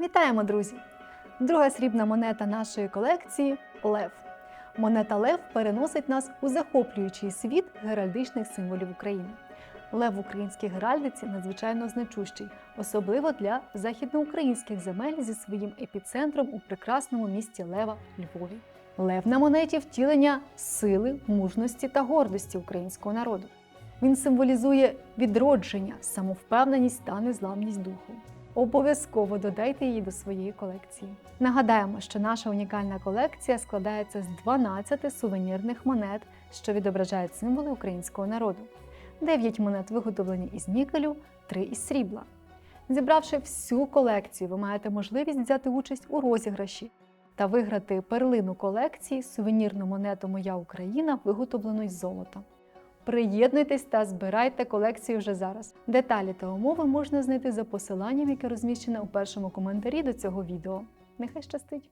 Вітаємо, друзі! Друга срібна монета нашої колекції Лев. Монета Лев переносить нас у захоплюючий світ геральдичних символів України. Лев в українській геральдиці надзвичайно значущий, особливо для західноукраїнських земель зі своїм епіцентром у прекрасному місті Лева Львові. Лев на монеті втілення сили, мужності та гордості українського народу. Він символізує відродження, самовпевненість та незламність духу. Обов'язково додайте її до своєї колекції. Нагадаємо, що наша унікальна колекція складається з 12 сувенірних монет, що відображають символи українського народу. 9 монет виготовлені із нікелю, 3 із срібла. Зібравши всю колекцію, ви маєте можливість взяти участь у розіграші та виграти перлину колекції сувенірну монету Моя Україна, виготовлену із золота. Приєднуйтесь та збирайте колекцію вже зараз. Деталі та умови можна знайти за посиланням, яке розміщене у першому коментарі до цього відео. Нехай щастить!